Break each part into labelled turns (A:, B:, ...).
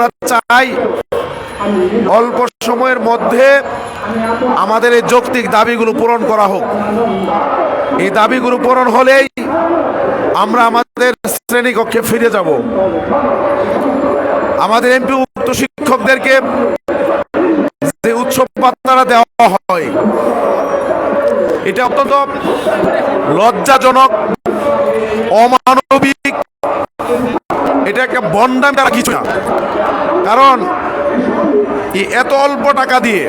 A: আমরা চাই। অল্প সময়ের মধ্যে আমাদের এই যৌক্তিক দাবিগুলো পূরণ করা হোক। এই দাবিগুলো পূরণ হলেই আমরা আমাদের শ্রেণীকক্ষে ফিরে যাব। আমাদের এমপি উক্ত শিক্ষকদেরকে যে উৎসব পাত্তারা দেওয়া হয়, এটা অত্যন্ত লজ্জাজনক, অমানবিক এটা একটা বন্ডাম তারা কিছু না কারণ এত অল্প টাকা দিয়ে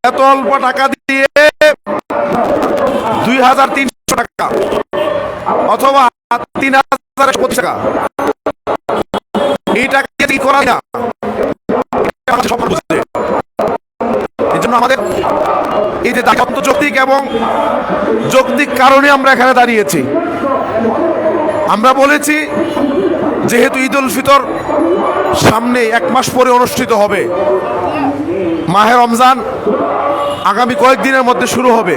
A: এত অল্প টাকা দিয়ে দুই হাজার তিনশো টাকা অথবা তিন হাজার পঁচিশ টাকা এই টাকা দিয়ে কি করা না। এই জন্য আমাদের এই যে যৌক্তিক এবং যৌক্তিক কারণে আমরা এখানে দাঁড়িয়েছি আমরা বলেছি, যেহেতু ঈদ উল ফিতর সামনে এক মাস পরে অনুষ্ঠিত হবে, মাহে রমজান আগামী কয়েকদিনের মধ্যে শুরু হবে।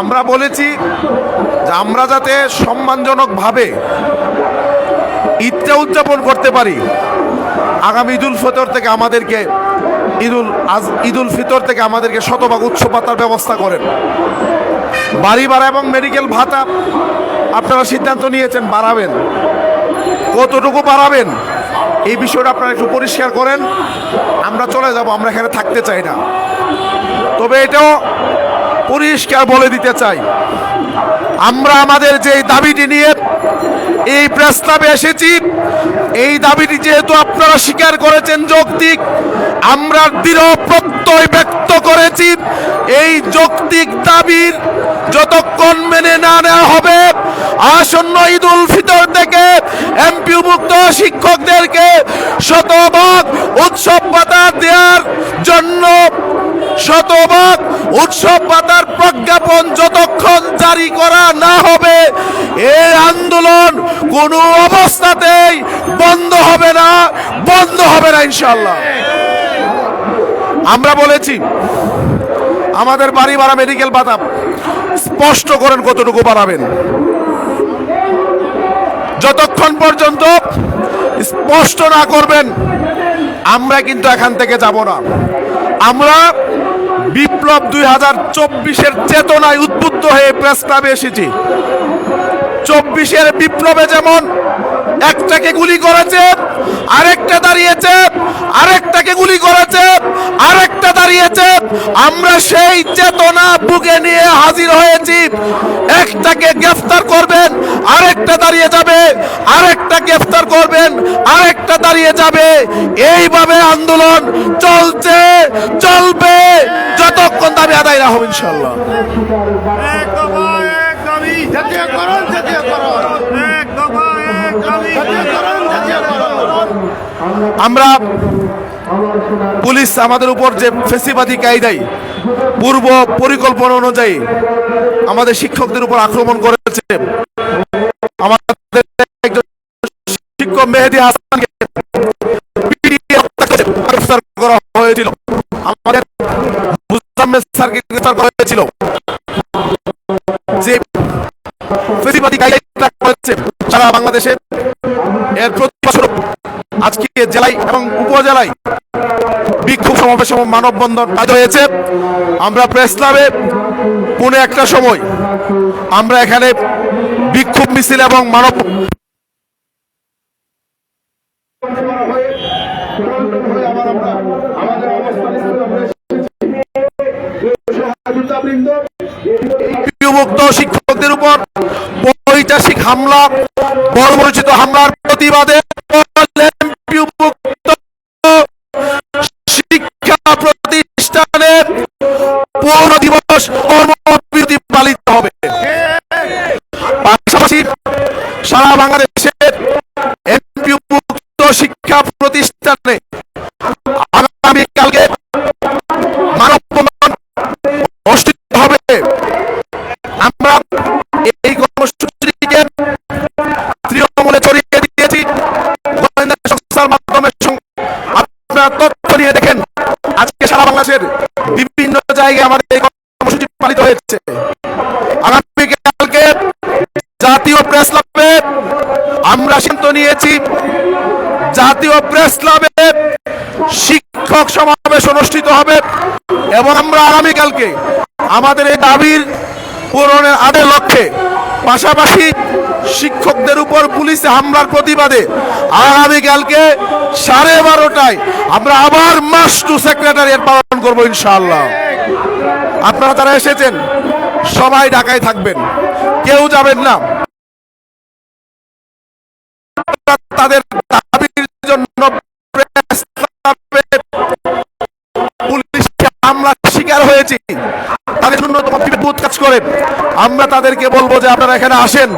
A: আমরা বলেছি যে আমরা যাতে সম্মানজনকভাবে ঈদটা উদযাপন করতে পারি, আগামী ঈদুল ফিতর থেকে আমাদেরকে ঈদুল আজ, ঈদুল ফিতর থেকে আমাদেরকে শতভাগ উৎসব ব্যবস্থা করেন। বাড়ি ভাড়া এবং মেডিকেল ভাতা আপনারা সিদ্ধান্ত নিয়েছেন, বাড়াবেন। কতটুকু বাড়াবেন, এই বিষয়টা আপনারা একটু পরিষ্কার করেন। আমরা চলে যাব, আমরা এখানে থাকতে চাই না। তবে এটাও পরিষ্কার বলে দিতে চাই, আমরা আমাদের যে দাবিটি নিয়ে এই প্রস্তাবে এসেছি, এই দাবিটি যেহেতু আপনারা স্বীকার করেছেন যৌক্তিক, আমরা দৃঢ় প্রত্যয় ব্যক্ত করেছি, এই যৌক্তিক দাবির যতক্ষণ মেনে না নেওয়া হবে আসন্ন ঈদ উল ফিতর থেকে এমপি মুক্ত শিক্ষকদেরকে শতভাগ উৎসব ভাতা দেওয়ার জন্য শতভাগ উৎসব ভাতার প্রজ্ঞাপন যতক্ষণ জারি করা না হবে, এই আন্দোলন কোনো অবস্থাতেই বন্ধ হবে না, বন্ধ হবে না ইনশাল্লাহ আমরা বলেছি, আমাদের বাড়ি ভাড়া মেডিকেল ভাতা স্পষ্ট করেন কতটুকু বাড়াবেন। যতক্ষণ পর্যন্ত স্পষ্ট না করবেন, আমরা কিন্তু এখান থেকে যাব না। আমরা বিপ্লব দুই হাজার চব্বিশের চেতনায় উদ্বুদ্ধ হয়ে প্রেস ক্লাবে এসেছি। চব্বিশের বিপ্লবে যেমন একটাকে গুলি করেছে, আরেকটা দাঁড়িয়েছে, আরেকটাকে গুলি করেছে, আরেকটা দাঁড়িয়েছে। আমরা সেই চেতনা বুকে নিয়ে হাজির হয়েছি। একটাকে গ্রেফতার করবেন, আরেকটা দাঁড়িয়ে যাবে, আরেকটা গ্রেফতার করবেন, আরেকটা দাঁড়িয়ে যাবে। এইভাবে আন্দোলন চলছে, চলবে, যতক্ষণ দাবি আদায় না হবে ইনশাল্লাহ
B: জাতীয়করণ জাতীয়করণ
C: এক দফা এক দাবি
B: জাতীয়করণ জাতীয়করণ
A: আমরা পুলিশ আমাদের উপর যে ফেসিবাদী কায়দায় পূর্ব পরিকল্পনা অনুযায়ী আমাদের শিক্ষকদের উপর আক্রমণ করেছে, আমাদের একজন শিক্ষক মেহেদি হাসানকে গ্রেফতার করা হয়েছিল। আমাদের স্যারকে গ্রেফতার করা হয়েছিল। যে ফেসিবাদী কায়দায় করেছে, সারা বাংলাদেশে এর প্রতিবাদ আজকে জেলায় এবং উপজেলায় বিক্ষোভ সমাবেশ এবং মানববন্ধন কাজ হয়েছে। আমরা প্রেস ক্লাবে পুনে একটা সময় আমরা এখানে বিক্ষোভ মিছিল এবং মানব শিক্ষকদের উপর ঐতিহাসিক হামলা, বর্বরচিত হামলার প্রতিবাদে শিক্ষা প্রতিষ্ঠানে পৌর দিবস কর্মবিরতি পালিত হবে। পাশাপাশি সারা বাংলাদেশের এমপি মুক্ত শিক্ষা প্রতিষ্ঠানে বাংলাদেশের বিভিন্ন জায়গায় আমাদের এই কর্মসূচি পালিত হয়েছে। আগামীকালকে জাতীয় প্রেস ক্লাবে আমরা সিদ্ধান্ত নিয়েছি, জাতীয় প্রেস ক্লাবে শিক্ষক সমাবেশ অনুষ্ঠিত হবে এবং আমরা আগামীকালকে আমাদের এই দাবির পূরণের আদে লক্ষ্যে। পাশাপাশি শিক্ষকদের উপর পুলিশে হামলার প্রতিবাদে আগামীকালকে সাড়ে বারোটায় আমরা আবার মাস টু সেক্রেটারিয়েট পালন করব ইনশাআল্লাহ। আপনারা যারা এসেছেন, সবাই ঢাকায় থাকবেন। কেউ যাবেন না। তাদের বুথ কাজ করে। আমরা তাদেরকে বলব যে আপনারা এখানে আসেন।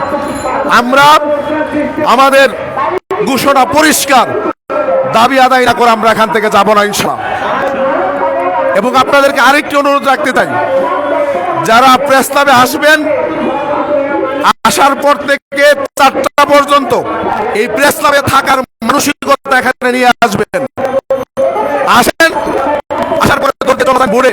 A: আমরা আমাদের ঘোষণা পরিষ্কার। দাবি আদায় না করে আমরা এখান থেকে যাব না ইনশাল্লাহ এবং আপনাদেরকে আরেকটি অনুরোধ রাখতে চাই। যারা প্রেস ক্লাবে আসবেন, আসার পর থেকে চারটা পর্যন্ত এই প্রেস ক্লাবে থাকার মানসিকতা এখানে নিয়ে আসবেন। আসেন, আসার পরে বোর্ডে।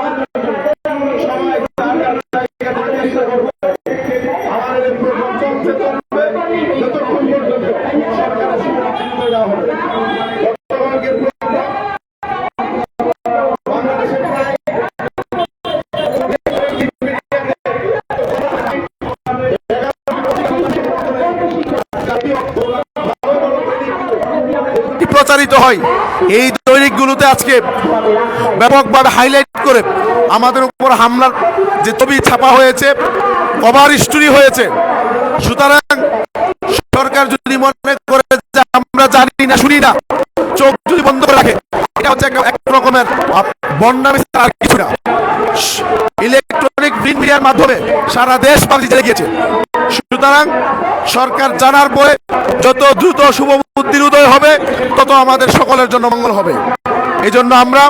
A: প্রচারিত হয়। এই দৈনিকগুলোতে আজকে ব্যাপকভাবে হাইলাইট করে আমাদের উপর হামলার যে ছবি ছাপা হয়েছে, কভার স্টোরি হয়েছে। সুতরাং সরকার যদি মনে করে যে আমরা জানি না, শুনি না, চোখ যদি বন্ধ করে রাখে, এটা হচ্ছে এক রকমের বন্যা আর কিছু না। ইলেকট্রনিক মিডিয়ার মাধ্যমে সারা দেশ বাংলাদেশ জেনে গিয়েছে। সুতরাং সরকার জানার পরে যত দ্রুত শুভ বুদ্ধির উদয় হবে, তত আমাদের সকলের জন্য মঙ্গল হবে। এই জন্য আমরা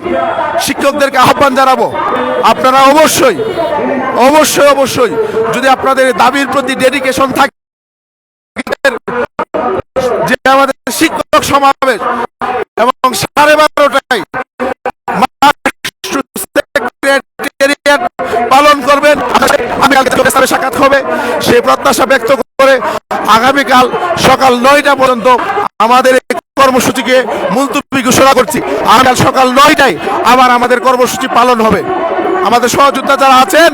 A: শিক্ষকদেরকে আহ্বান জানাব, আপনারা অবশ্যই অবশ্যই অবশ্যই, যদি আপনাদের দাবির প্রতি ডেডিকেশন থাকে, যে আমাদের শিক্ষক সমাবেশ এবং সাড়ে বারোটায় পালন করবেন, আমি সাক্ষাৎ হবে সেই প্রত্যাশা ব্যক্ত আগামীকাল সকাল নয়টা পর্যন্ত আমাদের এই কর্মসূচিকে মুলতুবি ঘোষণা করছি। আগামীকাল সকাল নয়টায় আবার আমাদের কর্মসূচি পালন হবে। আমাদের সহযোদ্ধা যারা আছেন,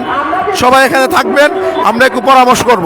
A: সবাই এখানে থাকবেন, আমরা একটু পরামর্শ করব।